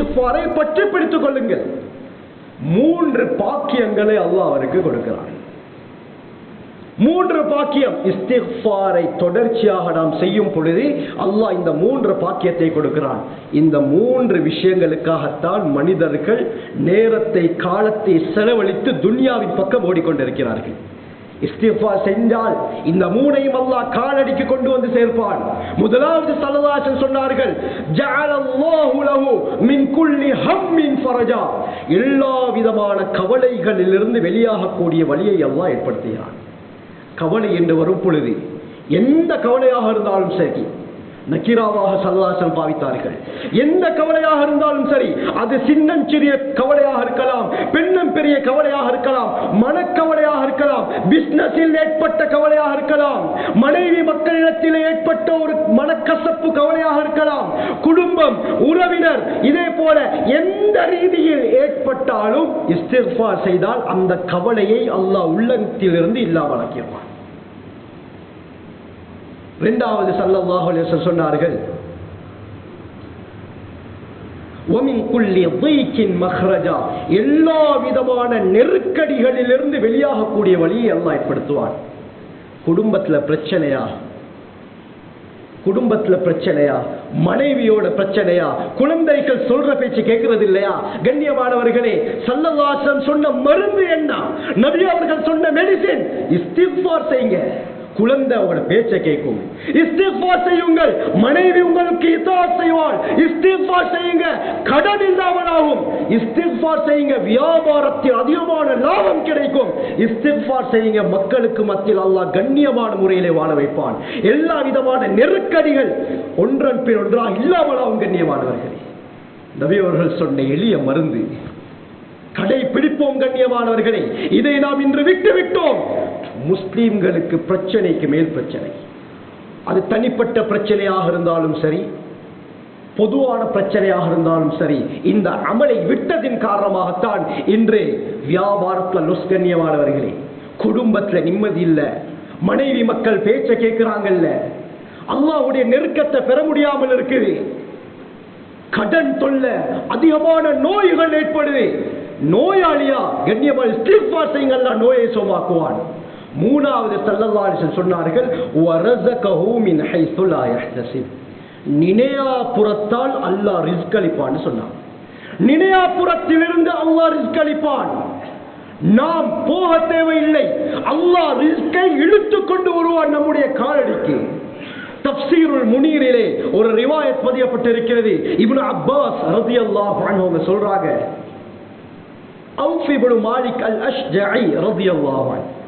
இஸ்திஃபாரை பற்றி பிடித்துக் கொள்ளுங்கள். மூன்று பாக்கியங்களை அல்லாஹ் அவருக்கு கொடுக்கிறான். மூன்று பாக்கியம். இஸ்திஃபாரை தொடர்ச்சியாக நாம் செய்யும் பொழுது அல்லாஹ் இந்த மூன்று பாக்கியத்தை கொடுக்கிறான். இந்த மூன்று விஷயங்களுக்காகத்தான் மனிதர்கள் நேரத்தை காலத்தை செலவழித்து துன்யாவின் பக்கம் ஓடிக்கொண்டிருக்கிறார்கள். இஸ்திஃபா செஞ்சால் இந்த மூனையும் அல்லாஹ் காலடிக்கு கொண்டு வந்து சேர்ப்பான். முதலாவது சல்லல்லாஹு சொன்னார்கள் ஜஅலல்லாஹு லஹு மின் குல்லி ஹம்மின் ஃபரஜா. எல்லா விதமான கவலைகளிலிருந்து வெளியாகக்கூடிய வழியை அல்லாஹ் ஏற்படுத்துகிறான். கவலை என்று வரும் பொழுது எந்த கவலையாக இருந்தாலும் சரி நக்கீராவாக சல்லாசன் பாவித்தார்கள். எந்த கவலையாக இருந்தாலும் சரி அது சின்னம் சிறிய கவலையாக இருக்கலாம் பெண்ணும் பெரிய கவலையாக இருக்கலாம் மனக்கவலையாக இருக்கலாம் பிசினஸில் ஏற்பட்ட கவலையாக இருக்கலாம் மனைவி மக்களிடத்தில் ஏற்பட்ட ஒரு மனக்கசப்பு கவலையாக இருக்கலாம் குடும்பம் உறவினர் இதே போல எந்த ரீதியில் ஏற்பட்டாலும் இஸ்திர்பா செய்தால் அந்த கவலையை அல்லாஹ் உள்ளத்திலிருந்து இல்லாமல் ஆக்கிடுவான் இரண்டாவது சல்லல்லாஹு சொன்னார்கள் மஹ்ரஜா. எல்லா விதமான நெருக்கடிகளிலிருந்து வெளியாகக்கூடிய வழியை எல்லாம் ஏற்படுத்துவான். குடும்பத்துல பிரச்சனையா? குடும்பத்துல பிரச்சனையா? மனைவியோட பிரச்சனையா? குழந்தைகள் சொல்ற பேச்சு கேட்கறது இல்லையா? கண்ணியமானவர்களே சல்லவாசன் சொன்ன மருந்து என்ன? நபி அவர்கள் சொன்ன மெடிசின் இஸ்திஃபார் செய்யுங்க. குழந்தை அவங்களோட பேச்சை கேட்கும். இஸ்திஃபா செய்யுங்கள். மனைவி உங்களுக்கு இதா செய்வாள். இஸ்திஃபா செய்யுங்க. கடன் இல்லாமலாகும். இஸ்திஃபா செய்யுங்க. வியாபாரத்தில் அதிகமான லாபம் கிடைக்கும். இஸ்திஃபா செய்யுங்க. மக்களுக்கு மத்தியில் அல்லாஹ் கண்ணியமான முறையிலே வாழ வைப்பான். எல்லா விதமான நெருக்கடிகள் ஒன்றன் பின் ஒன்றாக இல்லாமலாகும் கண்ணியமானவர்கள். நபி அவர்கள் சொன்ன எளிய மருந்து. கடை பிடிப்போம் கண்ணியமானவர்களே. இதை நாம் இன்று விட்டு விட்டோம் முஸ்லீம்களுக்கு பிரச்சனைக்கு மேல் பிரச்சனை. அது தனிப்பட்ட பிரச்சனையாக இருந்தாலும் சரி பொதுவான பிரச்சனையாக இருந்தாலும் சரி இந்த அமலை விட்டதின் காரணமாகத்தான் இன்று வியாபாரத்தில் நுஸ்கண்ணியமானவர்களே குடும்பத்தில் நிம்மதி இல்லை மனைவி மக்கள் பேச்சை கேட்கிறாங்கல்ல அல்லாவுடைய நெருக்கத்தை பெற முடியாமல் இருக்குது. கடன் தொல்ல அதிகமான நோய்கள் ஏற்படுது. நோயாளியா கண்ணியமாக நோயை சோமாக்குவான். மூணாவது சல்லல்லாஹு சொன்னார்கள் நினையாபுரத்தால் அல்லாஹ் ரிஸ்க் அளிப்பான்னு சொன்னான். நினையாபுரத்திலிருந்து அல்லாஹ் ரிஸ்க் அளிப்பான். நாம் போக தேவையில்லை. அல்லாஹ் ரிஸ்கை இழுத்து கொண்டு வருவான் நம்முடைய காலடிக்கு. தப்சீருள் முனீரிலே ஒரு ரிவாயத் பதியப்பட்டிருக்கிறது. இப்னு அப்பாஸ் ரலியல்லாஹு அன்ஹு அவங்க சொல்றாங்க. அவுஃப் இப்னு மாலிக் அல் அஷ்ஜஇ ரலியல்லாஹு அன்ஹு.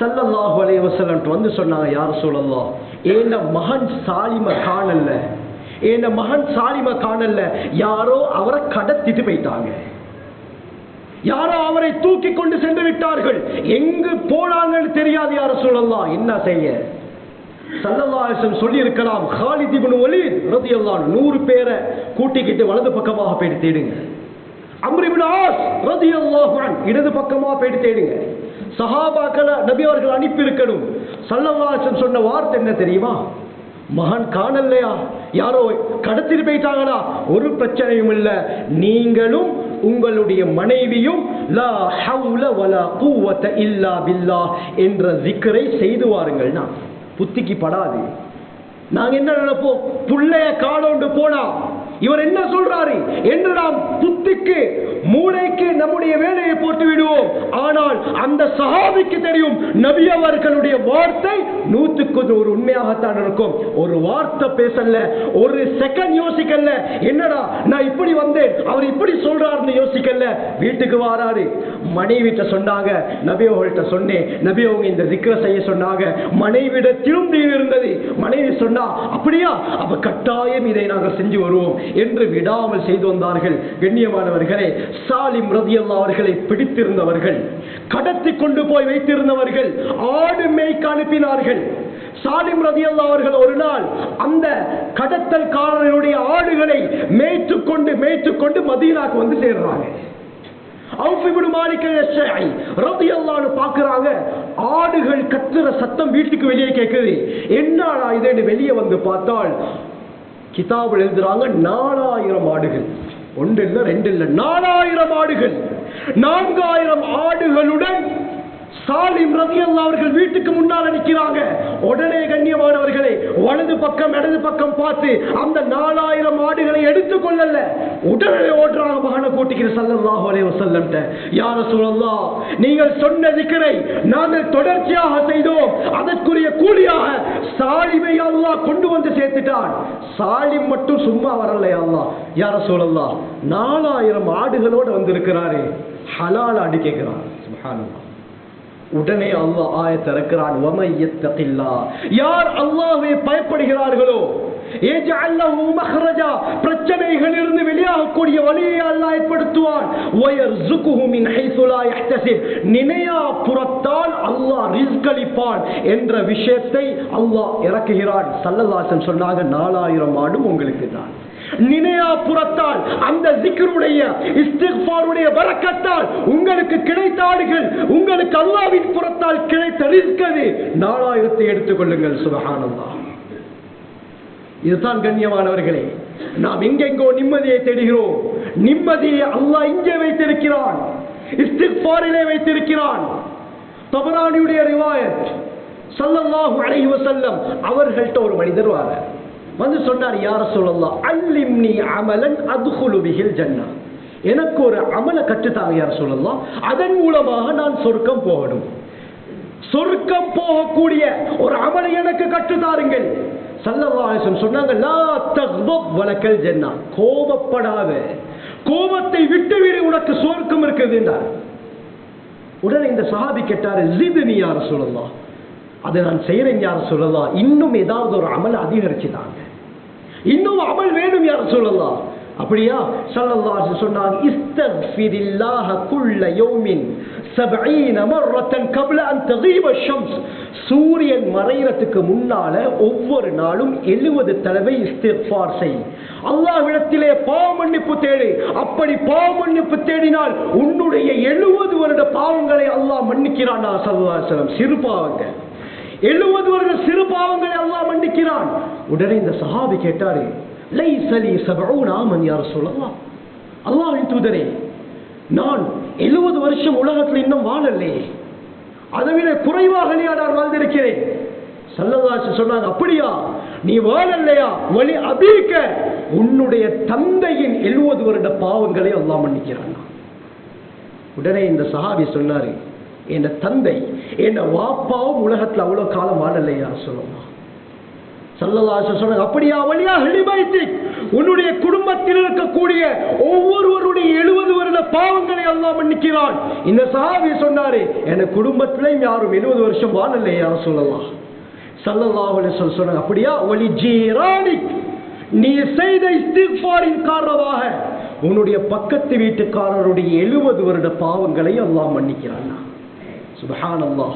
ஸல்லல்லாஹு அலைஹி வசலன்ட்டு வந்து சொன்னாங்க யார் ரசூலல்லாஹ் ஏன்ன மகன் சாலிம காணல்ல? ஏன்ன மகன் சாலிம காணல்ல? யாரோ அவரை கடத்திட்டு போயிட்டாங்க. யாரோ அவரை தூக்கி கொண்டு சென்று விட்டார்கள். எங்கு போனாங்கன்னு தெரியாது யார சொல்லலாம் என்ன செய்ய? சல்லல்லாசன் சொல்லி இருக்கலாம் ஹாலித் இப்னு வலீத் நூறு பேரை கூட்டிக்கிட்டு வலது பக்கமாக போயிட்டு தேடுங்க. அம்ர் ஆஸ் ரதியல்லாஹ் இடது பக்கமாக போயிட்டு தேடுங்க. சஹாபாக்களை நபி அவர்கள் அனுப்பி இருக்கணும் சொன்ன வார்த்தை என்ன தெரியுமா? மகன் காணலையா? யாரோ கடத்திட்டு போயிட்டாங்களா? ஒரு பிரச்சனையும் இல்லை. நீங்களும் உங்களுடைய மனைவியும் லா ஹவுல வலா குவத்த இல்லா பில்லாஹ் என்ற zikரை செய்து வாருங்கள்னா புத்திக்கு படாது. நாங்க என்ன நினைப்போம்? புள்ளைய காணோண்டு போனா. இவர் என்ன சொல்றாரு? என்று நாம் புத்திக்கு மூளைக்கு நம்முடைய வேலையை போட்டு விடுவோம் ஆனால் அந்த சஹாபிக்கு தெரியும் நபி அவர்களுடைய வார்த்தை நூத்துக்கு ஒரு உண்மையாகத்தான் இருக்கும். ஒரு வார்த்தை பேசல ஒரு செகண்ட் யோசிக்கல என்னடா நான் இப்படி வந்தேன் அவர் இப்படி சொல்றாருன்னு யோசிக்கல வீட்டுக்கு வாராரு. மனைவிட்ட சொன்னாங்க நபி அவர்கள்ட்ட சொன்னேன் நபி அவங்க இந்த திக்ர செய்ய சொன்னாங்க. மனைவிட திரும்பி இருந்தது. மனைவி சொன்னா அப்படியா? அப்ப கட்டாயம் இதை நாங்கள் செஞ்சு வருவோம் என்று விடாமல் செய்து வந்தார்கள். கண்ணியமானவர்களே சாலிம் ரதியல்லா அவர்களை பிடித்திருந்தவர்கள் கடத்தி கொண்டு போய் வைத்திருந்தவர்கள் ஆடு மேய்க்கு அனுப்பினார்கள். சாலிம் ரதியல்லா அவர்கள் ஒரு நாள் அந்த கடத்தல்காரனுடைய ஆடுகளை மேய்த்து கொண்டு மேய்த்து கொண்டு மதீனாக்கு வந்து சேர்றாங்க. பாக்குறாங்க ஆடுகள் கத்துற சத்தம் வீட்டுக்கு வெளியே கேட்குது என்னடா இதுன்னு வெளியே வந்து பார்த்தால் கிதாபில் எழுதுறாங்க நாலாயிரம் ஆடுகள். ஒன்று இல்ல ரெண்டு இல்ல நாலாயிரம் ஆடுகள். நான்காயிரம் ஆடுகளுடன் சாலிம் ரவி அவர்கள் வீட்டுக்கு முன்னால் நிற்கிறாங்க உடனே கண்ணியமானவர்களை வலது பக்கம் இடது பக்கம் பார்த்து அந்த நாலாயிரம் ஆடுகளை எடுத்துக் கொள்ளல உடனே ஓடுறாங்க மகனை கூட்டிக்கிற சல்லல்லாஹு அலைஹி வஸல்லம் யார சொல்லலாம் நீங்கள் சொன்ன திக்கரை நாங்கள் தொடர்ச்சியாக செய்தோம். அதற்குரிய கூலியாக சாலிமை அல்லா கொண்டு வந்து சேர்த்துட்டான். சாலிம் மட்டும் சும்மா வரல அல்லா யார சொல்லலாம் நாலாயிரம் ஆடுகளோடு வந்திருக்கிறாரே. ஹலால் ஆடி கேட்கிறான். சுபஹானல்லாஹ். உடனே அல்லாஹ் ஆயத்தை இறக்கிறான் யார் அல்லாஹ்வை பயப்படுகிறார்களோ? பிரச்சனைகளிலிருந்து வெளியாகக்கூடிய வழியை அல்லாஹ் ஏற்படுத்துவான். நினையா புறத்தால் அல்லாஹ் ரிஸ்கலிப்பான் என்ற விஷயத்தை அல்லாஹ் இறக்குகிறான். சல்லதாசன் சொன்னாங்க நாலாயிரம் ஆண்டும் உங்களுக்கு தான். நினையா புறத்தால் அந்த ஜிக்ருடைய இஸ்திக்பாருடைய வரக்கத்தால் உங்களுக்கு கிடைத்த ஆடுகள் உங்களுக்கு அல்லாவின் புறத்தால் கிடைத்த ரிஸ்கது. நாலாயிரத்தை எடுத்துக்கொள்ளுங்கள் சுபஹானல்லாஹ். இதுதான் கண்ணியமானவர்களே நாம் எங்கெங்கோ நிம்மதியை தேடுகிறோம். நிம்மதியை அல்லாஹ் இங்கே வைத்திருக்கிறான். இஸ்திக்பாரிலே வைத்திருக்கிறான். தபரானியுடைய ரிவாயத் சல்லல்லாஹு அலைஹி வஸல்லம் அவர்கள்ட்ட ஒரு மனிதர் வாரார். வந்து சொன்னார் யார சொல்லலாம் அல்லிம்னி அமலன் அதுகுலு பிஹில் ஜன்னா. எனக்கு ஒரு அமல கற்றுத்தாங்க யார் சொல்லலாம் அதன் மூலமாக நான் சொர்க்கம் போகணும். சொர்க்கம் போகக்கூடிய ஒரு அமலை எனக்கு கற்றுத்தாருங்கள். சல்லவாசன் சொன்னாங்க லா தக்பப் வழக்கல் ஜென்னா. கோபப்படாத. கோபத்தை விட்டுவிடு உனக்கு சொர்க்கம் இருக்குது என்றார். உடனே இந்த சஹாபி கேட்டாரு ஜிதுனி நீ யார சொல்லலாம் அதை நான் செய்யறேன் யார் சொல்லலாம் இன்னும் ஏதாவது ஒரு அமல் அதிகரிச்சுதாங்க. இன்னும் அமல் வேணும் யார சொல்லலாம் அப்படியா? ஸல்லல்லாஹு சொன்னாங்க இஸ்தக்ஃபிரில்லாஹ குல்ல யௌமின் 70 மர்ரத்தன் கப்ல அன் தகீப ஷம்ஸ். சூரியன் மறையறதுக்கு முன்னால ஒவ்வொரு நாளும் 70 தடவை இஸ்திக்ஃபார் செய். அல்லாஹ்விடத்திலே பாவ மன்னிப்பு தேடு. அப்படி பாவ மன்னிப்பு தேடினால் உன்னுடைய 70 வருட பாவங்களை அல்லாஹ் மன்னிக்கிறான் ஸல்லல்லாஹு அலைஹி வஸல்லம். சிறு பாவங்கள் எழுபது வருட சிறு பாவங்களை அல்லாஹ் மன்னிக்கிறான். உடனே இந்த சஹாபி கேட்டாரு லை சலி ஆமன் யார் சொல்லலாம் அல்லாஹ்வின் தூதரே நான் எழுபது வருஷம் உலகத்தில் இன்னும் வாழலே அதை விட குறைவாக நான் வாழ்ந்திருக்கிறேன்? சல்லதாசு சொன்னாங்க அப்படியா? நீ வாழலையா வழி அபீக்க. உன்னுடைய தந்தையின் எழுபது வருட பாவங்களை அல்லாஹ் மன்னிக்கிறான். உடனே இந்த சஹாபி சொன்னாரு என் தந்தை என் வாப்பாவும் உலகத்துல அவ்வளவு காலம் வாழலையா சொல்லலாம் சல்லல்லாஹு சொன்னாங்க அப்படியா வழியா ஹிலிமைத்தி உன்னுடைய குடும்பத்தில் இருக்கக்கூடிய ஒவ்வொருவருடைய எழுபது வருட பாவங்களை அல்லாஹ் மன்னிக்கிறான். இந்த சஹாபி சொன்னாரு என் குடும்பத்திலையும் யாரும் எழுபது வருஷம் வாழலையா சொல்லலாம் சல்லல்லாஹு அலைஹி சொன்னாங்க அப்படியா ஒளி ஜீரானிக் நீ செய்த இஸ்திக்பாரின் காரணமாக உன்னுடைய பக்கத்து வீட்டுக்காரருடைய எழுபது வருட பாவங்களை எல்லாம் மன்னிக்கிறான். சுபஹானல்லாஹ்